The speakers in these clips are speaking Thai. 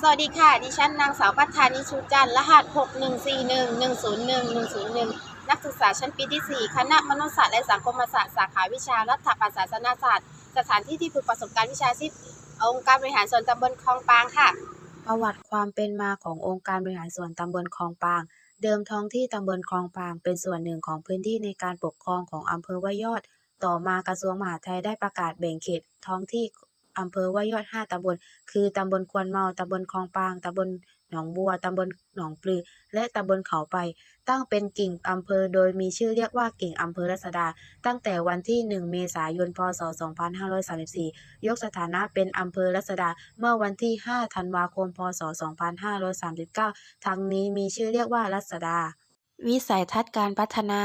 สวัสดีค่ะ ดิฉันนางสาวพัฒานิชูจันทร์รหัส 6141101 นักศึกษาชั้นปีที่ 4 คณะมนุษยศาสตร์และสังคมศาสตร์ สาขาวิชารัฐประศาสนศาสตร์ สถานที่ที่ฝึกประสบการณ์วิชาชีพ องค์การบริหารส่วนตำบลคลองปางค่ะ ประวัติความเป็นมาขององค์การบริหารส่วนตำบลคลองปาง เดิมท้องที่ตำบลคลองปาง เป็นส่วนหนึ่งของพื้นที่ในการปกครองของอำเภอว่ายอด ต่อมากระทรวงมหาดไทยได้ประกาศแบ่งเขตท้องที่อำเภอว่ายอด 5ตำบล คือตำบลควนเมา ตำบลคลองปาง ตำบล หนองบัวตำบลหนองปลือ และตำบลเขาไป ตั้งเป็นกิ่งอำเภอ โดยมีชื่อเรียกว่ากิ่งอำเภอรัศดา ตั้งแต่วันที่ 1 เมษายน พศ 2534 ยกสถานะเป็นอำเภอรัศดา เมื่อวันที่ 5 ธันวาคม พศ 2539 ทั้งนี้มีชื่อเรียกว่ารัศดา วิสัยทัศน์การพัฒนา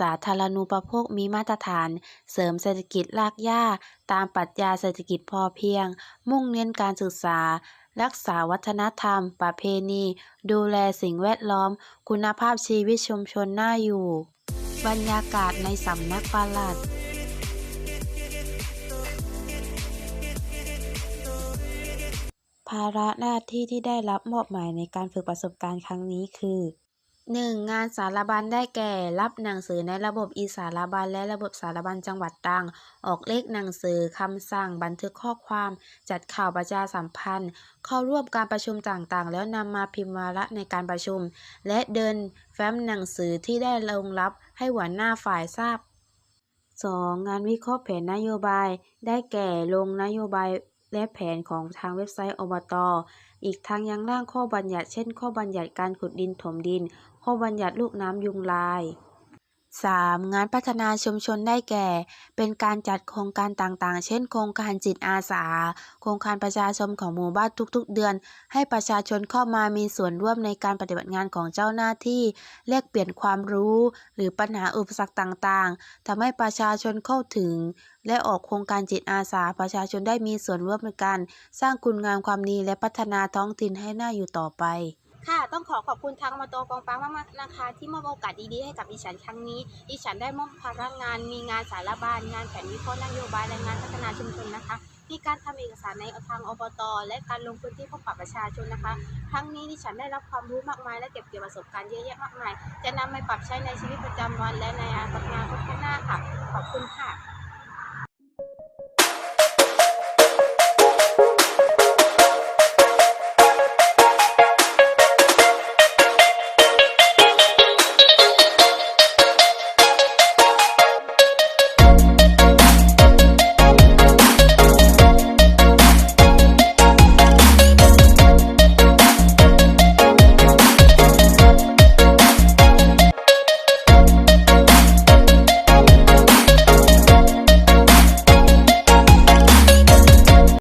สาธารณูปโภคมีมาตรฐาน เสริมเศรษฐกิจรากหญ้า ตามปรัชญาเศรษฐกิจพอเพียง มุ่งเน้นการศึกษา รักษาวัฒนธรรม ประเพณี ดูแลสิ่งแวดล้อม คุณภาพชีวิตชุมชนน่าอยู่ บรรยากาศในสำนักปลัดภาระหน้าที่ที่ได้รับมอบหมายในการฝึกประสบการณ์ครั้งนี้คือ 1. งานสารบัญได้แก่ รับหนังสือในระบบอีสารบัญและระบบสารบัญจังหวัดตรัง ออกเลขหนังสือคำสั่งบันทึกข้อความ จัดข่าวประชาสัมพันธ์ เข้าร่วมการประชุมต่างๆ แล้วนำมาพิมพ์วาระในการประชุม และเดินแฟ้มหนังสือที่ได้ลงรับให้หัวหน้าฝ่ายทราบ 2. งานวิเคราะห์แผนนโยบาย ได้แก่ลงนโยบาย และแผนของทางเว็บไซต์อบตอีกทั้งยังร่างข้อบัญญัติ เช่น ข้อบัญญัติการขุดดินถมดิน ข้อบัญญัติลูกน้ำยุงลาย 3. งานพัฒนาชุมชนได้แก่ เป็นการจัดโครงการต่างๆ เช่น โครงการจิตอาสา โครงการประชาชนของหมู่บ้านทุกๆ เดือน ให้ประชาชนเข้ามามีส่วนร่วมในการปฏิบัติงานของเจ้าหน้าที่แลกเปลี่ยนความรู้ หรือปัญหาอุปสรรคต่างๆทำให้ประชาชนเข้าถึง และออกโครงการจิตอาสา ประชาชนได้มีส่วนร่วมในการสร้างคุณงามความดีและพัฒนาท้องถิ่นให้น่าอยู่ต่อไป ค่ะ ต้องขอขอบคุณทางอบตกองปางมากๆนะคะ ที่มอบโอกาสดีๆให้กับดิฉันครั้งนี้ ดิฉันได้มอบภาระงาน มีงานสารบัญงานแผนวิเคราะห์นโยบายและงานพัฒนาชุมชนนะคะมีการทำเอกสารในทางอบต และการลงพื้นที่พบปะประชาชนนะคะ ครั้งนี้ดิฉันได้รับความรู้มากมายและเก็บเกี่ยวประสบการณ์เยอะแยะมากมาย จะนำไปปรับใช้ในชีวิตประจำวันและในอนาคตข้างหน้าค่ะ ขอบคุณค่ะ